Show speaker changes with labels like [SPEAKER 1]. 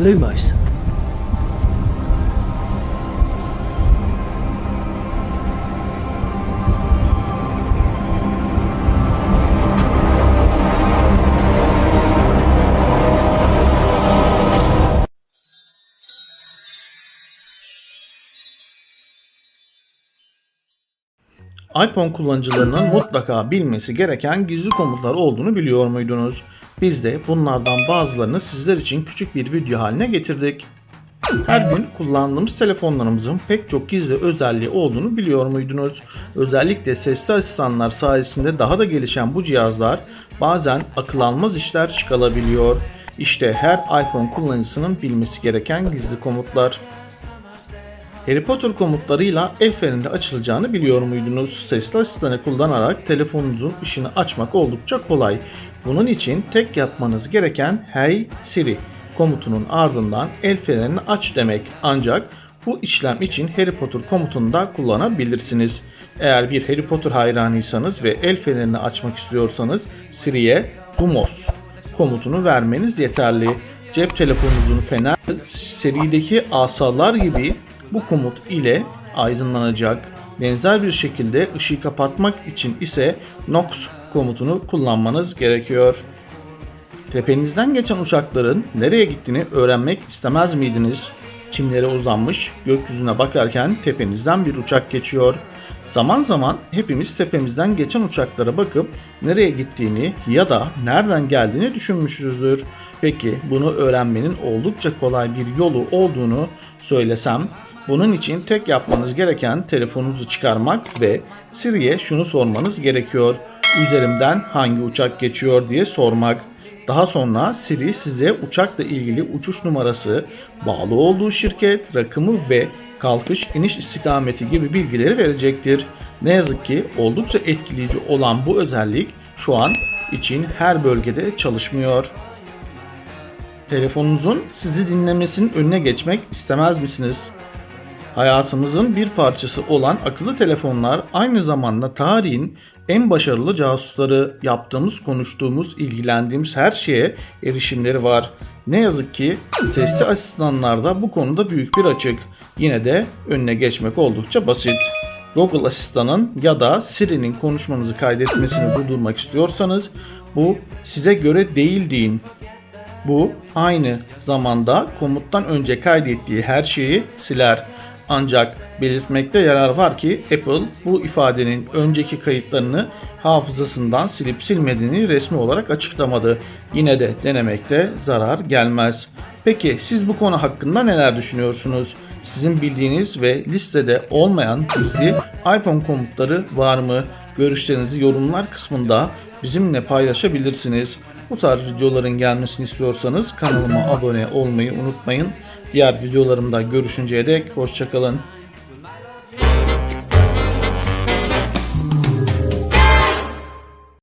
[SPEAKER 1] Lumos.
[SPEAKER 2] iPhone kullanıcılarının mutlaka bilmesi gereken gizli komutlar olduğunu biliyor muydunuz? Biz de bunlardan bazılarını sizler için küçük bir video haline getirdik. Her gün kullandığımız telefonlarımızın pek çok gizli özelliği olduğunu biliyor muydunuz? Özellikle sesli asistanlar sayesinde daha da gelişen bu cihazlar bazen akıl almaz işler çıkarabiliyor. İşte her iPhone kullanıcısının bilmesi gereken gizli komutlar. Harry Potter komutlarıyla el fenerinde açılacağını biliyor muydunuz? Sesli asistanı kullanarak telefonunuzun ışığını açmak oldukça kolay. Bunun için tek yapmanız gereken Hey Siri komutunun ardından el fenerini aç demek. Ancak bu işlem için Harry Potter komutunu da kullanabilirsiniz. Eğer bir Harry Potter hayranıysanız ve el fenerini açmak istiyorsanız Siri'ye Lumos komutunu vermeniz yeterli. Cep telefonunuzun fener serideki asalar gibi bu komut ile aydınlanacak. Benzer bir şekilde ışığı kapatmak için ise Nox komutunu kullanmanız gerekiyor. Tepenizden geçen uçakların nereye gittiğini öğrenmek istemez miydiniz? Çimlere uzanmış, gökyüzüne bakarken tepenizden bir uçak geçiyor. Zaman zaman hepimiz tepemizden geçen uçaklara bakıp nereye gittiğini ya da nereden geldiğini düşünmüşüzdür. Peki bunu öğrenmenin oldukça kolay bir yolu olduğunu söylesem bunun için tek yapmanız gereken telefonunuzu çıkarmak ve Siri'ye şunu sormanız gerekiyor. Üzerimden hangi uçak geçiyor diye sormak. Daha sonra Siri size uçakla ilgili uçuş numarası, bağlı olduğu şirket, rakımı ve kalkış iniş istikameti gibi bilgileri verecektir. Ne yazık ki oldukça etkileyici olan bu özellik şu an için her bölgede çalışmıyor. Telefonunuzun sizi dinlemesinin önüne geçmek istemez misiniz? Hayatımızın bir parçası olan akıllı telefonlar aynı zamanda tarihin en başarılı casusları, yaptığımız, konuştuğumuz, ilgilendiğimiz her şeye erişimleri var. Ne yazık ki sesli asistanlarda bu konuda büyük bir açık. Yine de önüne geçmek oldukça basit. Google asistanın ya da Siri'nin konuşmanızı kaydetmesini durdurmak istiyorsanız bu size göre değil deyin. Bu aynı zamanda komuttan önce kaydettiği her şeyi siler. Ancak belirtmekte yarar var ki Apple bu ifadenin önceki kayıtlarını hafızasından silip silmediğini resmi olarak açıklamadı. Yine de denemekte zarar gelmez. Peki siz bu konu hakkında neler düşünüyorsunuz? Sizin bildiğiniz ve listede olmayan gizli iPhone komutları var mı? Görüşlerinizi yorumlar kısmında bizimle paylaşabilirsiniz. Bu tarz videoların gelmesini istiyorsanız kanalıma abone olmayı unutmayın. Diğer videolarımda görüşünceye dek hoşçakalın.